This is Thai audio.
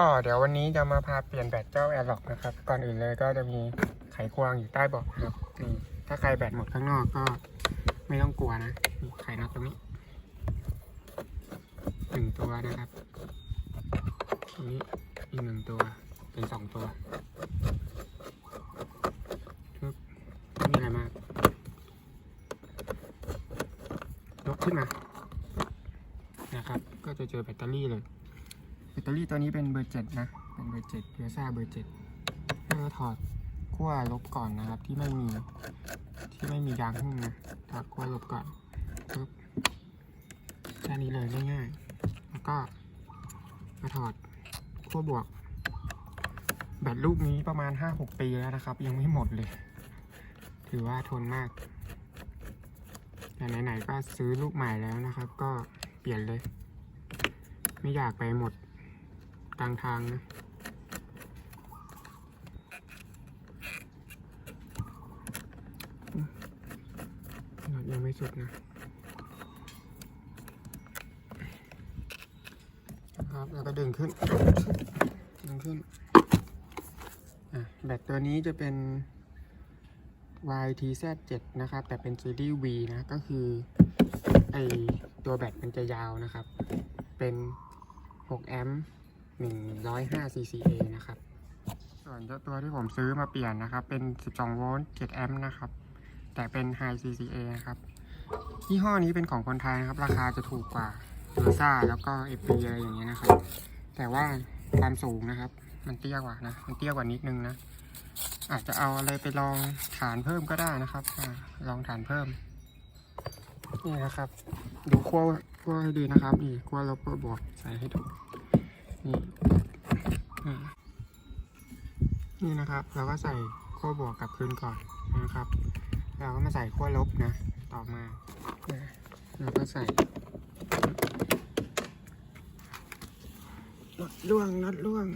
็เดี๋ยววันนี้จะมาพาเปลี่ยนแบตเจ้าแอร์ล็อกนะครับ ก่อนอื่นเลยก็จะมีไขควงอยู่ใต้เบาะนะครับนี่ถ้าใครแบตหมดข้างนอกก็ไม่ต้องกลัวนะไขน็อตตรงนี้หนึ่งตัวนะครับตรงนี้อีกหนึ่งตัวเป็นสองตัวปึ๊บไม่มีอะไรมากยกขึ้นมานะครับ ก็จะเจอแบตเตอรี่เลย แบตเตอรี่ตัวนี้เป็นเบอร์เจ็ดนะ เป็นเบอร์เจ็ดเยซ่าเบอร์เจ็ดเราถอดขั้วลบก่อนนะครับที่ไม่มีที่ไม่มียางหุ้มนะถอดขั้วลบก่อนปึ๊บแค่นี้เลยง่ายๆแล้วก็มาถอดขั้วบวก แบตลูกนี้ประมาณ5-6ปีแล้วนะครับ ยังไม่หมดเลย ถือว่าทนมากแต่ไหนๆก็ซื้อลูกใหม่แล้วนะครับ ก็เปลี่ยนเลย ไม่อยากไปหมด กลางทางนะยังไม่สุดนะนะ ครับ แล้วก็ดึงขึ้น ดึงขึ้นอะแบตตัวนี้จะเป็น YTZ7 นะครับ แต่เป็นซีรีส์ V นะ ก็คือไอตัวแบตมันจะยาวนะครับ เป็น 6 แอมป์ 105 CCA นะครับ ส่วนเจ้าตัวที่ผมซื้อมาเปลี่ยนนะครับ เป็น 12 โวลต์7แอมป์นะครับ แต่เป็น High CCA นะครับยี่ห้อนี้เป็นของคนไทยนะครับ ราคาจะถูกกว่าเ e อร์ซ่าแล้วก็เอปีอะไรอย่างเงี้ยนะครับ แต่ว่าความสูงนะครับ มันเตี้ยกว่านะ มันเตี้ยกว่านิดนึงนะ อาจจะเอาอะไรไปลองฐานเพิ่มก็ได้นะครับอลองฐานเพิ่ม นี่นะครับ ดูขั้วขั้วให้ดีนะครับ นี่ขั้วลบขั้วบวกใส่ให้ถูก นี่นี่นะครับ เราก็ใส่ขั้วบวกกลับคืนก่อนนะครับ เราก็มาใส่ขั้วลบนะ ต่อมาอ่าเราก็ใส่น็อตล่วงน็อตล่วง